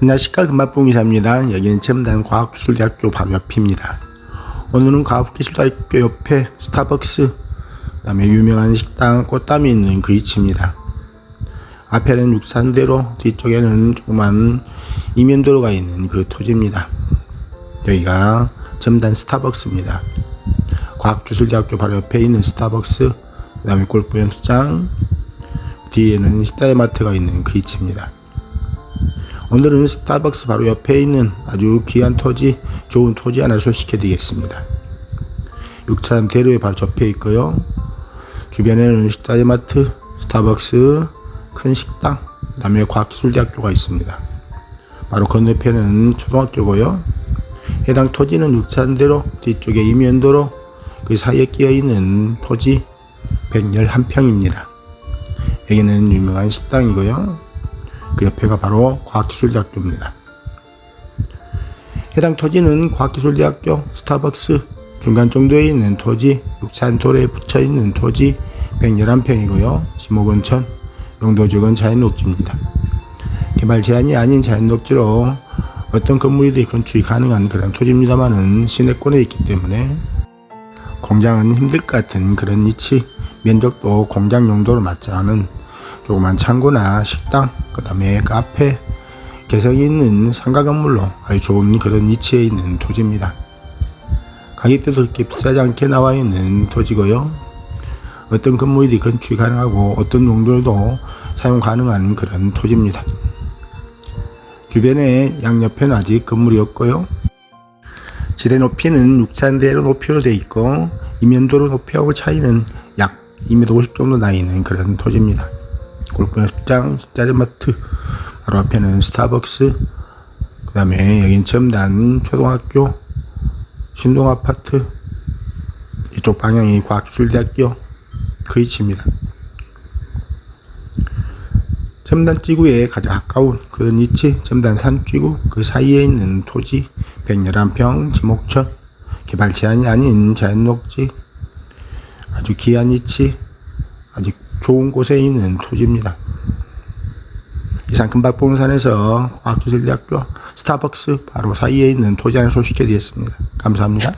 안녕하십니까 금박봉이사입니다. 여기는 첨단 과학기술대학교 바로 옆입니다. 오늘은 과학기술대학교 옆에 스타벅스 그다음에 유명한 식당 꽃담이 있는 그 위치입니다. 앞에는 육산대로 뒤쪽에는 조그만 이면도로가 있는 그 토지입니다. 여기가 첨단 스타벅스입니다. 과학기술대학교 바로 옆에 있는 스타벅스 그다음에 골프 연습장 뒤에는 식자재마트가 있는 그 위치입니다. 오늘은 스타벅스 바로 옆에 있는 아주 귀한 토지, 좋은 토지 하나 소식해 드리겠습니다. 육산 대로에 바로 접해 있고요. 주변에는 식자재마트, 스타벅스, 큰 식당, 그 다음에 과학기술대학교가 있습니다. 바로 건너편은 초등학교고요. 해당 토지는 육산대로, 뒤쪽에 이면도로, 그 사이에 끼어 있는 토지 111평입니다. 여기는 유명한 식당이고요. 그 옆에가 바로 과학기술대학교입니다. 해당 토지는 과학기술대학교, 스타벅스 중간 정도에 있는 토지, 육산도로에 붙여 있는 토지 111평이고요. 지목원천, 용도적은 자연녹지입니다. 개발 제한이 아닌 자연녹지로 어떤 건물이든 건축이 가능한 그런 토지입니다만은 시내권에 있기 때문에 공장은 힘들 것 같은 그런 위치, 면적도 공장 용도로 맞지 않은 조그만 창고나 식당, 그 다음에 카페, 개성이 있는 상가 건물로 아주 좋은 그런 위치에 있는 토지입니다. 가격대도 그렇게 비싸지 않게 나와 있는 토지고요. 어떤 건물이 건축이 가능하고 어떤 용도로도 사용 가능한 그런 토지입니다. 주변에 양옆에는 아직 건물이 없고요. 지대 높이는 6차대로 높이로 되어 있고 이면도로 높이하고 차이는 약 2m 50 정도 나 있는 그런 토지입니다. 골프 연습장, 식자재마트, 바로 앞에는 스타벅스, 그 다음에 여긴 첨단 초등학교, 신동 아파트, 이쪽 방향이 과학기술대학교 그 위치입니다. 첨단 지구에 가장 가까운 그런 위치, 첨단 산지구 그 사이에 있는 토지 111평 지목천 개발 제한이 아닌 자연녹지 아주 귀한 위치 아주 좋은 곳에 있는 토지입니다. 이상 금박봉산에서 과학기술대학교 스타벅스 바로 사이에 있는 토지 하나 소식해 드렸습니다. 감사합니다.